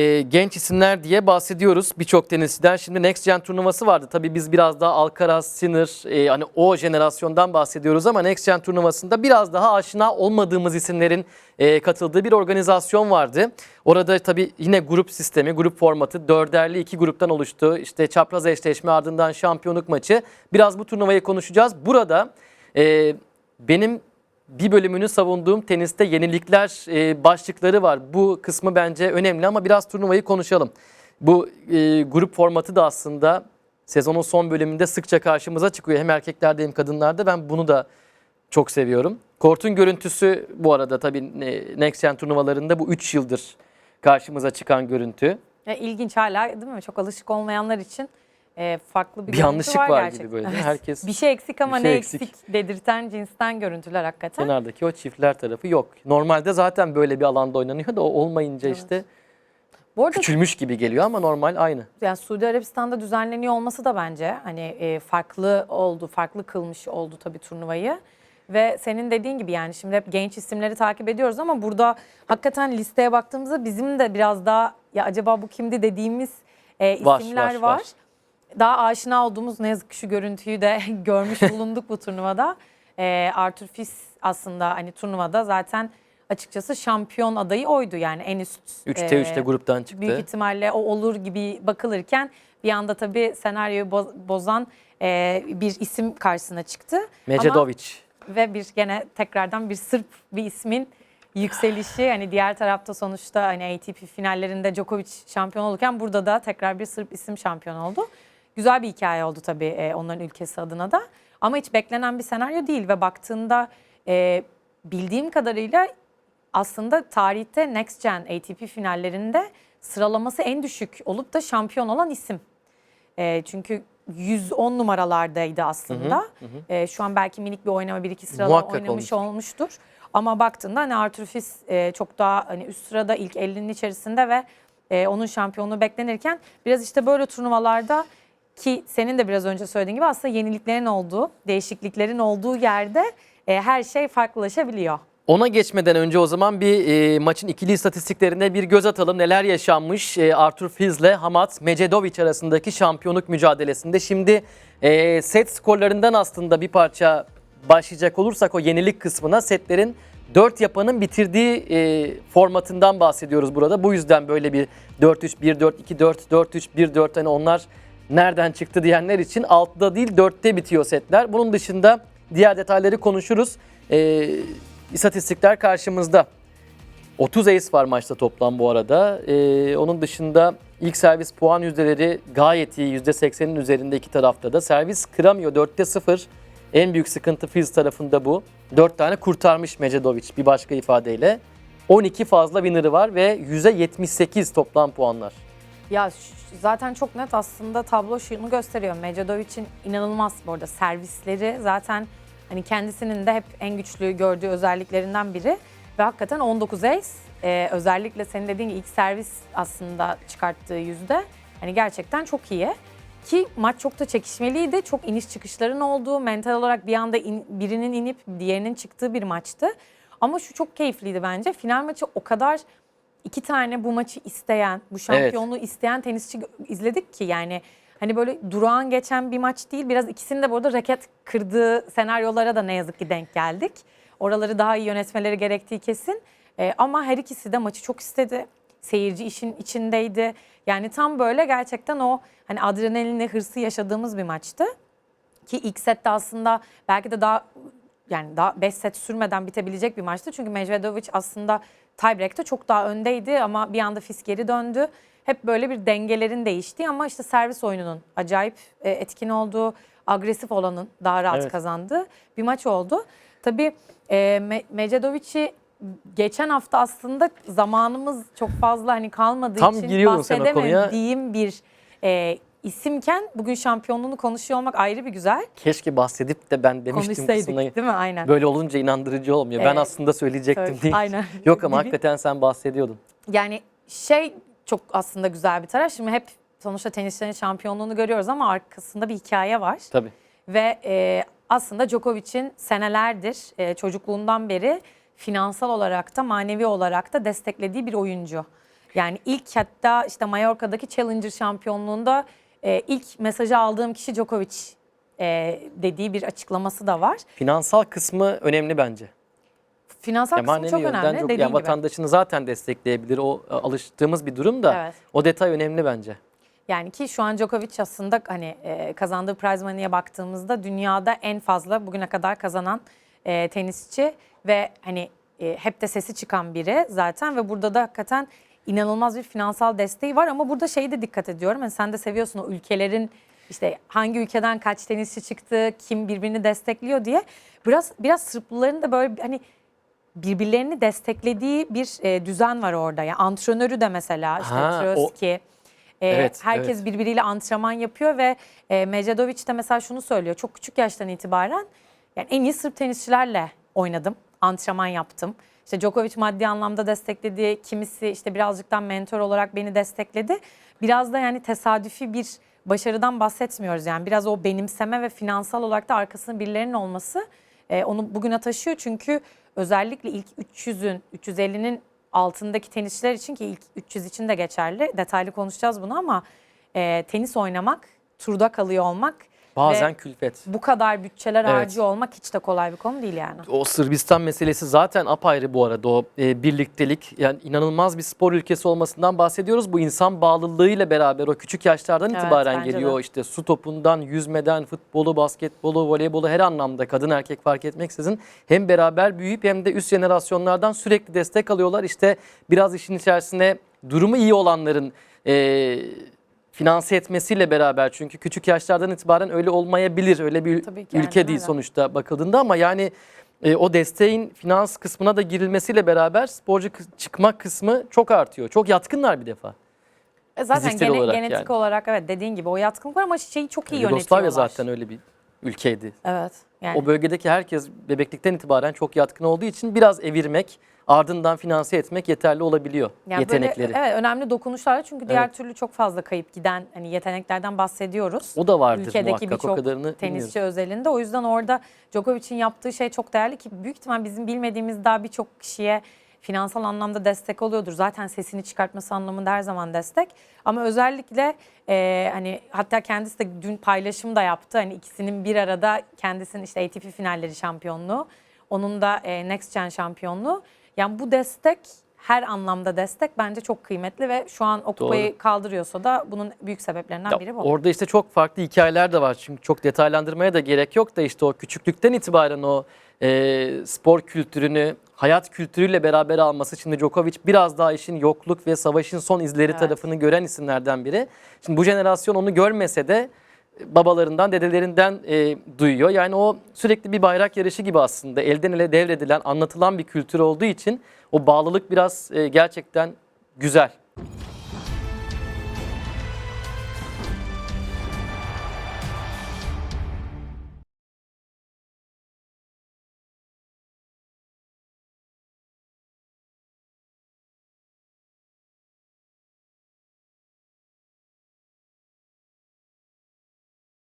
Ee, genç isimler diye bahsediyoruz birçok tenisçiden. Şimdi Next Gen turnuvası vardı. Tabii biz biraz daha Alcaraz, Sinner, e, hani o jenerasyondan bahsediyoruz ama Next Gen turnuvasında biraz daha aşina olmadığımız isimlerin e, katıldığı bir organizasyon vardı. Orada tabii yine grup sistemi, grup formatı dörderli iki gruptan oluştu. İşte çapraz eşleşme ardından şampiyonluk maçı. Biraz bu turnuvayı konuşacağız. Burada e, benim bir bölümünü savunduğum teniste yenilikler e, başlıkları var. Bu kısmı bence önemli ama biraz turnuvayı konuşalım. Bu e, grup formatı da aslında sezonun son bölümünde sıkça karşımıza çıkıyor. Hem erkeklerde hem kadınlarda. Ben bunu da çok seviyorum. Kort'un görüntüsü bu arada tabii e, Next Gen turnuvalarında bu 3 yıldır karşımıza çıkan görüntü. Ya, ilginç hala değil mi? Çok alışık olmayanlar için e, farklı bir, Bir yanlışlık var, gerçekten. gibi böyle. Evet. Herkes Bir şey eksik ama şey ne eksik. eksik. dedirten cinsten görüntüler hakikaten. kenardaki o çiftler tarafı yok. Normalde zaten böyle bir alanda oynanıyor da o olmayınca Evet. işte Bu arada küçülmüş gibi geliyor ama normal aynı. yani Suudi Arabistan'da düzenleniyor olması da bence hani e, farklı oldu, farklı kılmış oldu tabii turnuvayı. Ve senin dediğin gibi yani şimdi hep genç isimleri takip ediyoruz ama burada hakikaten listeye baktığımızda bizim de biraz daha ya acaba bu kimdi dediğimiz e, Var, isimler var, var. var. Daha aşina olduğumuz ne yazık ki şu görüntüyü de görmüş bulunduk bu turnuvada. E, Arthur Fils aslında hani turnuvada zaten açıkçası şampiyon adayı oydu yani en üst. 3'te e, 3'te gruptan çıktı. büyük ihtimalle o olur gibi bakılırken bir anda tabii senaryoyu boz- bozan e, bir isim karşısına çıktı. Mecedovic. Ama, ve bir gene tekrardan bir Sırp bir ismin yükselişi hani diğer tarafta sonuçta hani ATP finallerinde Djokovic şampiyon olurken burada da tekrar bir Sırp isim şampiyon oldu. Güzel bir hikaye oldu tabii e, onların ülkesi adına da. Ama hiç beklenen bir senaryo değil ve baktığında e, bildiğim kadarıyla aslında tarihte Next Gen ATP finallerinde sıralaması en düşük olup da şampiyon olan isim. E, çünkü 110 numaralardaydı aslında. E, şu an belki minik bir oynama bir iki sıralama Muhakkak oynamış olmuştur. olmuştur. Ama baktığında hani Arthur Fils e, çok daha hani üst sırada ilk 50'nin içerisinde ve e, onun şampiyonluğu beklenirken biraz işte böyle turnuvalarda ki senin de biraz önce söylediğin gibi aslında yeniliklerin olduğu, değişikliklerin olduğu yerde e, her şey farklılaşabiliyor. Ona geçmeden önce o zaman bir e, maçın ikili istatistiklerine bir göz atalım. Neler yaşanmış e, Arthur Fils ile Hamad Mecedovic arasındaki şampiyonluk mücadelesinde. Şimdi e, set skorlarından aslında bir parça başlayacak olursak o yenilik kısmına setlerin 4 yapanın bitirdiği e, formatından bahsediyoruz burada. Bu yüzden böyle bir 4-3, 1-4, 2-4, 4-3, 1-4 hani onlar nereden çıktı diyenler için 6'da değil 4'te bitiyor setler. Bunun dışında diğer detayları konuşuruz. E, istatistikler karşımızda. 30 ace var maçta toplam bu arada. Ee, onun dışında ilk servis puan yüzdeleri gayet iyi. %80'in üzerinde iki tarafta da. Servis kıramıyor. 4'te 0. En büyük sıkıntı Fils tarafında bu. 4 tane kurtarmış Mecedovic bir başka ifadeyle. 12 fazla winner'ı var ve %78 toplam puanlar. Ya zaten çok net aslında tablo şunu gösteriyor. Mecedovic'in inanılmaz bu arada servisleri zaten hani kendisinin de hep en güçlü gördüğü özelliklerinden biri. Ve hakikaten 19 ace Ee, özellikle senin dediğin gibi ilk servis aslında çıkarttığı yüzde hani gerçekten çok iyi. Ki maç çok da çekişmeliydi. Çok iniş çıkışların olduğu, mental olarak bir anda in- birinin inip diğerinin çıktığı bir maçtı. Ama şu çok keyifliydi bence. Final maçı o kadar iki tane bu maçı isteyen, bu şampiyonluğu isteyen tenisçi izledik ki yani hani böyle durağan geçen bir maç değil. Biraz ikisinin de burada raket kırdığı senaryolara da ne yazık ki denk geldik. Oraları daha iyi yönetmeleri gerektiği kesin. Ee, ama her ikisi de maçı çok istedi. Seyirci işin içindeydi. Yani tam böyle gerçekten o hani adrenalinle hırsı yaşadığımız bir maçtı. Ki ilk sette aslında belki de daha yani daha 5 set sürmeden bitebilecek bir maçtı. Çünkü Medvedevic aslında tiebreak'te çok daha öndeydi ama bir anda Fis geri döndü. Hep böyle bir dengelerin değiştiği ama işte servis oyununun acayip e, etkin olduğu, agresif olanın daha rahat Evet. kazandığı bir maç oldu. Tabii e, Me- Medvedevic'i geçen hafta aslında zamanımız çok fazla hani kalmadığı Tam için bahsedemediğim bir e, isimken bugün şampiyonluğunu konuşuyor olmak ayrı bir güzel. Keşke bahsedip de ben demiştim kısmına. değil mi? Aynen. Böyle olunca inandırıcı olmuyor. ben Evet. aslında söyleyecektim Söyle- değil. Aynen. Yok ama hakikaten sen bahsediyordun. Yani şey çok aslında güzel bir taraf. Şimdi hep sonuçta tenisçilerin şampiyonluğunu görüyoruz ama arkasında bir hikaye var. Tabii. Ve e, aslında Djokovic'in senelerdir e, çocukluğundan beri finansal olarak da manevi olarak da desteklediği bir oyuncu. Yani ilk hatta işte Mallorca'daki Challenger şampiyonluğunda e, ilk mesajı aldığım kişi Djokovic e, dediği bir açıklaması da var. Finansal kısmı önemli bence. Finansal Ya kısmı manevi çok yönden önemli çok- dediğin yani gibi. vatandaşını zaten destekleyebilir. O e, alıştığımız bir durum da Evet. o detay önemli bence. Yani ki şu an Djokovic aslında hani e, kazandığı prize money'e baktığımızda dünyada en fazla bugüne kadar kazanan e, tenisçi ve hani e, hep de sesi çıkan biri zaten ve burada da hakikaten inanılmaz bir finansal desteği var ama burada şeyi de dikkat ediyorum. Hani sen de seviyorsun o ülkelerin işte hangi ülkeden kaç tenisçi çıktı, kim birbirini destekliyor diye. Biraz biraz Sırplıların da böyle hani birbirlerini desteklediği bir e, düzen var orada. Yani antrenörü de mesela işte Ha, o- e, Evet, herkes evet. birbiriyle antrenman yapıyor ve e, Medvedev de mesela şunu söylüyor. Çok küçük yaştan itibaren yani en iyi Sırp tenisçilerle oynadım, antrenman yaptım. İşte Djokovic maddi anlamda destekledi, kimisi işte birazcıktan mentor olarak beni destekledi. Biraz da yani tesadüfi bir başarıdan bahsetmiyoruz yani. Biraz o benimseme ve finansal olarak da arkasında birilerinin olması e, onu bugüne taşıyor. Çünkü özellikle ilk 300'ün, 350'nin altındaki tenisçiler için ki ilk 300 için de geçerli. Detaylı konuşacağız bunu ama e, tenis oynamak, turda kalıyor olmak Bazen ve külfet. bu kadar bütçeler Evet. harcıyor olmak hiç de kolay bir konu değil yani. O Sırbistan meselesi zaten apayrı bu arada o e, birliktelik yani inanılmaz bir spor ülkesi olmasından bahsediyoruz. Bu insan bağlılığıyla beraber o küçük yaşlardan Evet, itibaren geliyor. de. İşte su topundan, yüzmeden, futbolu, basketbolu, voleybolu her anlamda kadın erkek fark etmeksizin hem beraber büyüyüp hem de üst jenerasyonlardan sürekli destek alıyorlar. İşte biraz işin içerisine durumu iyi olanların e, finanse etmesiyle beraber çünkü küçük yaşlardan itibaren öyle olmayabilir. Öyle bir Tabii ki, ülke aynen değil öyle. sonuçta bakıldığında ama yani e, o desteğin finans kısmına da girilmesiyle beraber sporcu çıkma kısmı çok artıyor. Çok yatkınlar bir defa. E zaten gene- olarak genetik yani. olarak evet dediğin gibi o yatkınlık var ama şeyi çok iyi Yugoslavya yönetiyorlar. zaten öyle bir ülkeydi. Evet. Yani O bölgedeki herkes bebeklikten itibaren çok yatkın olduğu için biraz evirmek, ardından finanse etmek yeterli olabiliyor Yani yetenekleri. Böyle, evet önemli dokunuşlarla çünkü diğer Evet. türlü çok fazla kayıp giden hani yeteneklerden bahsediyoruz. O da vardır Ülkedeki birçok kadarını tenisçi bilmiyoruz. özelinde. O yüzden orada Djokovic'in yaptığı şey çok değerli ki büyük ihtimal bizim bilmediğimiz daha birçok kişiye finansal anlamda destek oluyordur. Zaten sesini çıkartması anlamında her zaman destek. Ama özellikle e, hani hatta kendisi de dün paylaşım da yaptı. Hani ikisinin bir arada kendisinin işte ATP finalleri şampiyonluğu. Onun da e, Next Gen şampiyonluğu. Yani bu destek her anlamda destek bence çok kıymetli ve şu an o kupayı kaldırıyorsa da bunun büyük sebeplerinden Ya biri bu. Orada işte çok farklı hikayeler de var. Çünkü çok detaylandırmaya da gerek yok da işte o küçüklükten itibaren o e, spor kültürünü, hayat kültürüyle beraber alması. Şimdi Djokovic biraz daha işin yokluk ve savaşın son izleri Evet. tarafını gören isimlerden biri. Şimdi bu jenerasyon onu görmese de babalarından, dedelerinden e, duyuyor. Yani o sürekli bir bayrak yarışı gibi aslında elden ele devredilen, anlatılan bir kültür olduğu için o bağlılık biraz e, gerçekten güzel.